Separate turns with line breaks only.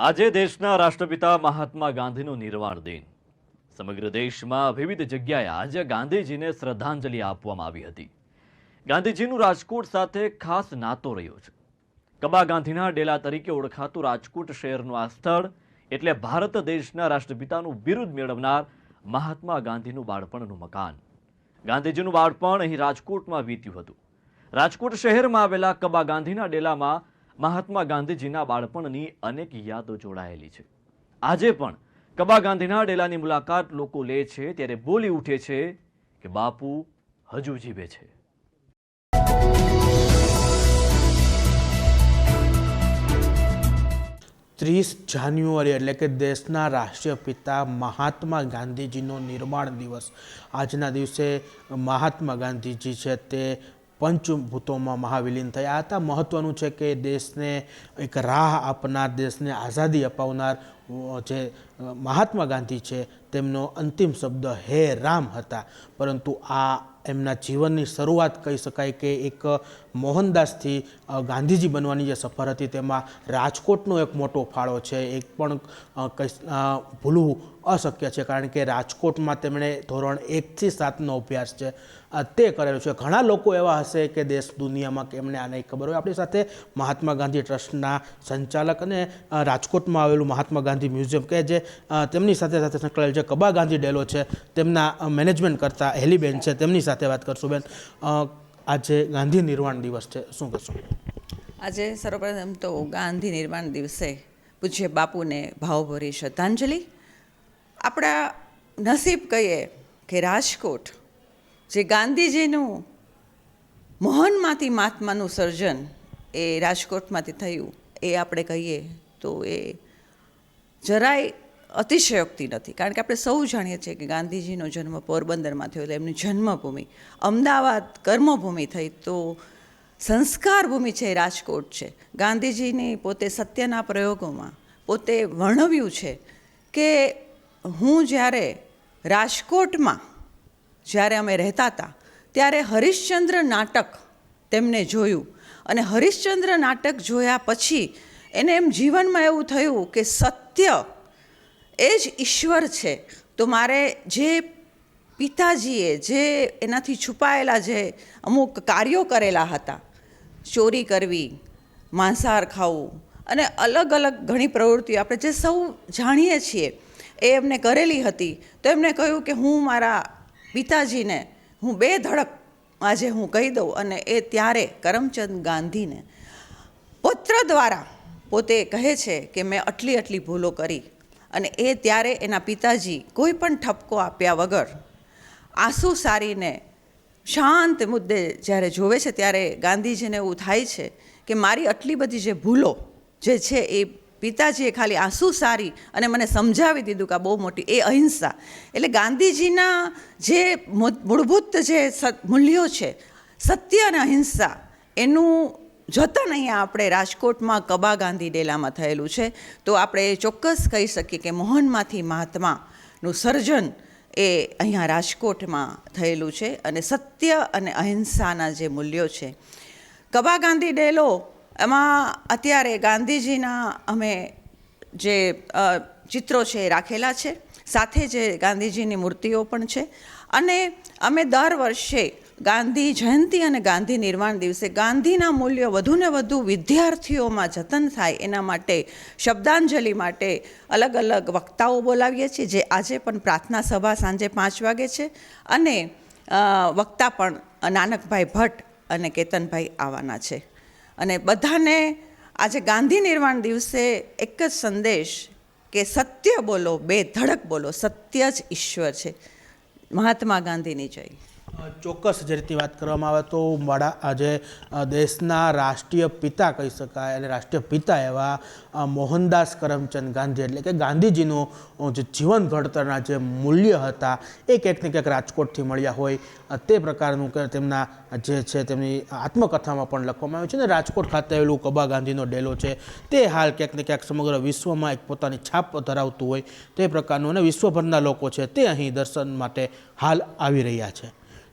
આજે દેશના રાષ્ટ્રપિતા મહાત્મા ગાંધીનો નિર્વાણ દિન. સમગ્ર દેશમાં વિવિધ જગ્યાએ આજે ગાંધીજીને શ્રદ્ધાંજલિ આપવામાં આવી હતી. ગાંધીજીનું રાજકોટ સાથે ખાસ નાતો રહ્યો છે. કબા ગાંધીના ડેલા તરીકે ઓળખાતું રાજકોટ શહેરનું આ સ્થળ એટલે ભારત દેશના રાષ્ટ્રપિતાનું બિરુદ મેળવનાર મહાત્મા ગાંધીનું બાળપણનું મકાન. ગાંધીજીનું બાળપણ અહીં રાજકોટમાં વીત્યું હતું. રાજકોટ શહેરમાં આવેલા કબા ગાંધીના ડેલામાં મહાત્મા ગાંધીજીના બાળપણની અનેક યાદો જોડાયેલી છે. આજે પણ કબા ગાંધીના ડેલાની મુલાકાત લોકો લે છે ત્યારે બોલી ઉઠે છે કે બાપુ હજુ જીવે છે.
ત્રીસ જાન્યુઆરી એટલે કે દેશના રાષ્ટ્રીય પિતા મહાત્મા ગાંધીજીનો નિર્માણ દિવસ. આજના દિવસે મહાત્મા ગાંધીજી છે તે પંચભૂતોમાં મહાવિલીન થયા હતા. મહત્ત્વનું છે કે દેશને એક રાહ આપનાર દેશને આઝાદી અપાવનાર જે મહાત્મા ગાંધી છે, તેમનો અંતિમ શબ્દ હે રામ હતા. પરંતુ આ એમના જીવનની શરૂઆત કહી શકાય કે એક મોહનદાસથી ગાંધીજી બનવાની જે સફર હતી તેમાં રાજકોટનો એક મોટો ફાળો છે. એક પણ ભૂલવું અશક્ય છે, કારણ કે રાજકોટમાં તેમણે ધોરણ એકથી સાતનો અભ્યાસ છે. તે કરેલો છે. ઘણા લોકો એવા હશે કે દેશ દુનિયામાં એમને આ નહીં ખબર હોય. આપણી સાથે મહાત્મા ગાંધી ટ્રસ્ટના સંચાલક અને રાજકોટમાં આવેલું મહાત્મા ગાંધી મ્યુઝિયમ કે જે તેમની સાથે સાથે સંકળાયેલ છે કબા ગાંધી ડેલો છે, તેમના મેનેજમેન્ટ કરતા હેલીબેન છે, તેમની સાથે વાત કરશું. બેન આજે ગાંધી નિર્વાણ દિવસ છે. શું કરશું
આજે સર્વપ્રથમ તો ગાંધી નિર્માણ દિવસે પૂજ્ય બાપુને ભાવભરી શ્રદ્ધાંજલિ. આપણા નસીબ કહીએ કે રાજકોટ, જે ગાંધીજીનું મોહનમાંથી મહાત્માનું સર્જન એ રાજકોટમાંથી થયું, એ આપણે કહીએ તો એ જરાય અતિશયોક્તિ નથી. કારણ કે આપણે સૌ જાણીએ છીએ કે ગાંધીજીનો જન્મ પોરબંદરમાં થયો એટલે એમની જન્મભૂમિ. અમદાવાદ કર્મભૂમિ થઈ તો સંસ્કાર ભૂમિ છે એ રાજકોટ છે. ગાંધીજીની પોતે સત્યના પ્રયોગોમાં પોતે વર્ણવ્યું છે કે હું જ્યારે રાજકોટમાં જ્યારે અમે રહેતા હતા, ત્યારે હરિશ્ચંદ્ર નાટક તેમને જોયું. અને હરિશ્ચંદ્ર નાટક જોયા પછી એને એમ જીવનમાં એવું થયું કે સત્ય એ જ ઈશ્વર છે. તો મારે જે પિતાજીએ જે એનાથી છુપાયેલા જે અમુક કાર્યો કરેલા હતા, ચોરી કરવી, માંસાહાર ખાવું અને અલગ અલગ ઘણી પ્રવૃત્તિઓ આપણે જે સૌ જાણીએ છીએ, એ એમને કરેલી હતી. તો એમને કહ્યું કે હું મારા પિતાજીને, હું બે ધડક આજે હું કહી દઉં અને એ ત્યારે કરમચંદ ગાંધીને પુત્ર દ્વારા પોતે કહે છે કે મેં આટલી આટલી ભૂલો કરી અને એ ત્યારે એના પિતાજી કોઈ પણ ઠપકો આપ્યા વગર આંસુ સારીને શાંત મુદ્દે જ્યારે જોવે છે ત્યારે ગાંધીજીને એવું થાય છે કે મારી આટલી બધી જે ભૂલો જે છે એ પિતાજીએ ખાલી આંસુ સારી અને મને સમજાવી દીધું કે આ બહુ મોટી, એ અહિંસા. એટલે ગાંધીજીના જે મૂળભૂત જે મૂલ્યો છે, સત્ય અને અહિંસા, એનું જતન અહીંયા આપણે રાજકોટમાં કબા ગાંધી ડેલામાં થયેલું છે, તો આપણે ચોક્કસ કહી શકીએ કે મોહનમાંથી મહાત્માનું સર્જન એ અહીંયા રાજકોટમાં થયેલું છે અને સત્ય અને અહિંસાના જે મૂલ્યો છે. કબા ગાંધી ડેલો, એમાં અત્યારે ગાંધીજીના અમે જે ચિત્રો છે એ રાખેલા છે, સાથે જે ગાંધીજીની મૂર્તિઓ પણ છે. અને અમે દર વર્ષે ગાંધી જયંતિ અને ગાંધી નિર્વાણ દિવસે ગાંધીના મૂલ્યો વધુને વધુ વિદ્યાર્થીઓમાં જતન થાય એના માટે શબ્દાંજલિ માટે અલગ અલગ વક્તાઓ બોલાવીએ છીએ, જે આજે પણ પ્રાર્થના સભા સાંજે પાંચ વાગે છે. અને વક્તા પણ નાનકભાઈ ભટ્ટ અને કેતનભાઈ આવવાના છે. અને બધાને આજે ગાંધી નિર્વાણ દિવસે એક જ સંદેશ કે સત્ય બોલો, બે ધડક બોલો, સત્ય જ ઈશ્વર છે. મહાત્મા ગાંધીની જય.
ચોક્કસ જે રીતની વાત કરવામાં આવે તો વડા આજે દેશના રાષ્ટ્રીય પિતા કહી શકાય અને રાષ્ટ્રીય પિતા એવા મોહનદાસ કરમચંદ ગાંધી એટલે કે ગાંધીજીનું જે જીવન ઘડતરના જે મૂલ્ય હતા એ ક્યાંક ને ક્યાંક રાજકોટથી મળ્યા હોય તે પ્રકારનું કે તેમના જે છે તેમની આત્મકથામાં પણ લખવામાં આવ્યું છે ને રાજકોટ ખાતે આવેલું કબા ગાંધીનો ડેલો છે, તે હાલ ક્યાંક ને ક્યાંક સમગ્ર વિશ્વમાં એક પોતાની છાપ ધરાવતું હોય તે પ્રકારનું અને વિશ્વભરના લોકો છે તે અહીં દર્શન માટે હાલ આવી રહ્યા છે.